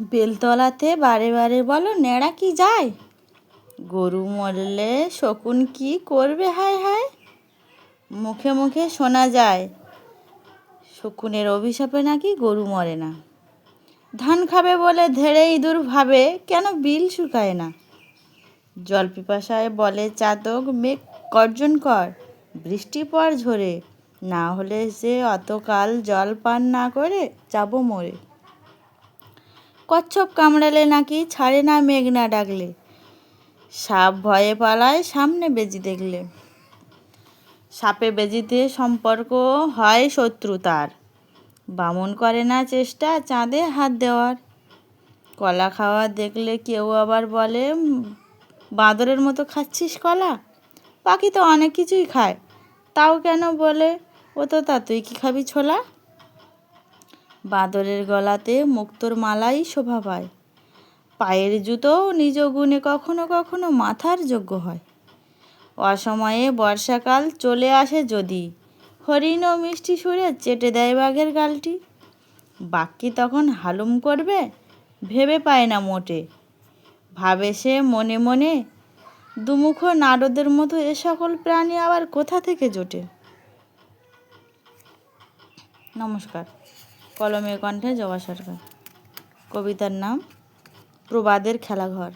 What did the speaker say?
বেলতলাতে বারে বারে বলো নেড়া কি যায়? গরু মরলে শকুন কি করবে, হায় হায়? মুখে মুখে শোনা যায়, শকুনের অভিশাপে নাকি গরু মরে না। ধান খাবে বলে ধেড়ে ইঁদুর ভাবে, কেন বিল শুকায় না? জল পিপাসায় বলে চাতক, মেঘ গর্জন কর, বৃষ্টি পর ঝরে, না হলে যে অতকাল জল পান না করে, যাব মরে। কচ্ছপ কামড়ালে নাকি ছাড়ে না মেঘ না ডাকলে। সাপ ভয়ে পালায় সামনে বেজি দেখলে। সাপে বেজিতে সম্পর্ক হয় শত্রু তার। বামন করে না চেষ্টা চাঁদে হাত দেওয়ার। কলা খাওয়া দেখলে কেউ আবার বলে বাঁদরের মতো খাচ্ছিস কলা? পাখি তো অনেক কিছুই খায়। তাও কেন বলে, ও তো তা, তুই কি খাবি ছোলা? বাঁদরের গলাতে মুক্তোর মালাই শোভা পায়। পায়ের জুতোও নিজ গুণে কখনো কখনো মাথার যোগ্য হয়। অসময়ে বর্ষাকাল চলে আসে যদি, হরিণ ও মিষ্টি সুরে চেটে দেয় বাঘের গালটি। বাক্যি তখন হালুম করবে? ভেবে পায় না মোটে। ভাবে সে মনে মনে, দুমুখ নারদের মতো এ সকল প্রাণী আবার কোথা থেকে জোটে? নমস্কার। কলমের কণ্ঠে জবা সরকার। কবিতার নাম প্রবাদের খেলাঘর।